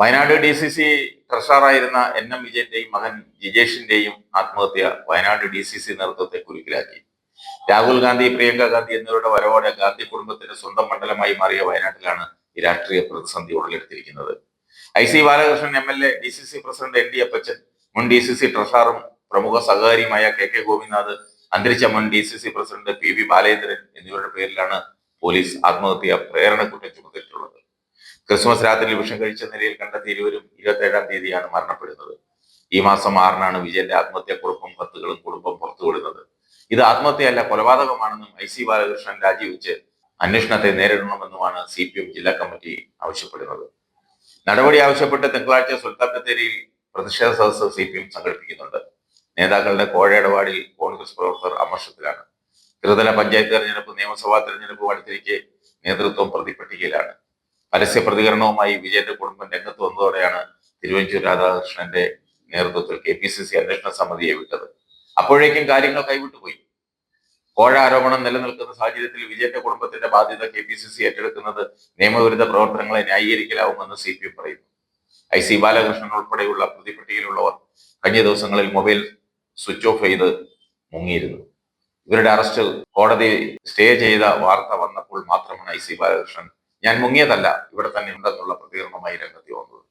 Wayanad D C C ട്രഷറായിരുന്ന N M വിജയന്റെയും മകൻ ജിജേഷിന്റെയും ആത്മഹത്യ വയനാട് ഡി സി സി നേതൃത്വത്തെ കുരുക്കിലാക്കി. രാഹുൽ ഗാന്ധി പ്രിയങ്ക ഗാന്ധി എന്നിവരുടെ വരവോടെ ഗാന്ധി കുടുംബത്തിന്റെ സ്വന്തം മണ്ഡലമായി മാറിയ വയനാട്ടിലാണ് ഈ രാഷ്ട്രീയ പ്രതിസന്ധി ഉടലെടുത്തിരിക്കുന്നത്. I C Balakrishnan M L A D C C president N D Appachan മുൻ ഡി സി സി ട്രഷറും പ്രമുഖ സഹകാരിയുമായ കെ കെ ഗോപിനാഥ് അന്തരിച്ച മുൻ D C C president P V Balendran എന്നിവരുടെ പേരിലാണ് പോലീസ് ആത്മഹത്യ പ്രേരണ കുറ്റം ചുമത്തിയിട്ടുള്ളത്. ക്രിസ്മസ് രാത്രിയിൽ വിഷം കഴിച്ച നിലയിൽ കണ്ടെത്തിയ ഇരുവരും ഇരുപത്തേഴാം തീയതിയാണ് മരണപ്പെടുന്നത്. ഈ മാസം ആറിനാണ് വിജയന്റെ ആത്മഹത്യാ കുറിപ്പും കത്തുകളും കുടുംബം പുറത്തുവിടുന്നത്. ഇത് ആത്മഹത്യയല്ല കൊലപാതകമാണെന്നും ഐ സി ബാലകൃഷ്ണൻ രാജിവെച്ച് അന്വേഷണത്തെ നേരിടണമെന്നുമാണ് സി പി എം ജില്ലാ കമ്മിറ്റി ആവശ്യപ്പെടുന്നത്. നടപടി ആവശ്യപ്പെട്ട് തിങ്കളാഴ്ച സുൽത്താൻ ബത്തേരിയിൽ പ്രതിഷേധ സദസ്സ് സി പി എം സംഘടിപ്പിക്കുന്നുണ്ട്. നേതാക്കളുടെ കോഴയിടപാടിൽ കോൺഗ്രസ് പ്രവർത്തകർ അമർഷത്തിലാണ്. ത്രിതല പഞ്ചായത്ത് തെരഞ്ഞെടുപ്പ് നിയമസഭാ തെരഞ്ഞെടുപ്പ് അടുത്തിരിക്കെ നേതൃത്വം പ്രതിപട്ടികയിലാണ്. പരസ്യ പ്രതികരണവുമായി വിജയന്റെ കുടുംബം രംഗത്ത് വന്നതോടെയാണ് തിരുവഞ്ചൂർ രാധാകൃഷ്ണന്റെ നേതൃത്വത്തിൽ കെ പി സി സി അന്വേഷണ സമിതിയെ വിട്ടത്. അപ്പോഴേക്കും കാര്യങ്ങൾ കൈവിട്ടുപോയി കോഴ ആരോപണം നിലനിൽക്കുന്ന സാഹചര്യത്തിൽ വിജയന്റെ കുടുംബത്തിന്റെ ബാധ്യത കെ പി സി സി ഏറ്റെടുക്കുന്നത് നിയമവിരുദ്ധ പ്രവർത്തനങ്ങളെ ന്യായീകരിക്കലാവുമെന്ന് സി പി എം പറയുന്നു. ഐ സി ബാലകൃഷ്ണൻ ഉൾപ്പെടെയുള്ള പ്രതിപട്ടികയിലുള്ളവർ കഴിഞ്ഞ ദിവസങ്ങളിൽ മൊബൈൽ സ്വിച്ച് ഓഫ് ചെയ്ത് മുങ്ങിയിരുന്നു. ഇവരുടെ അറസ്റ്റ് കോടതി സ്റ്റേ ചെയ്ത വാർത്ത വന്നപ്പോൾ മാത്രമാണ് ഐ സി ബാലകൃഷ്ണൻ ഞാൻ മുങ്ങിയതല്ല ഇവിടെ തന്നെ ഉണ്ടെന്നുള്ള പ്രതികരണമായി രംഗത്ത് വന്നത്.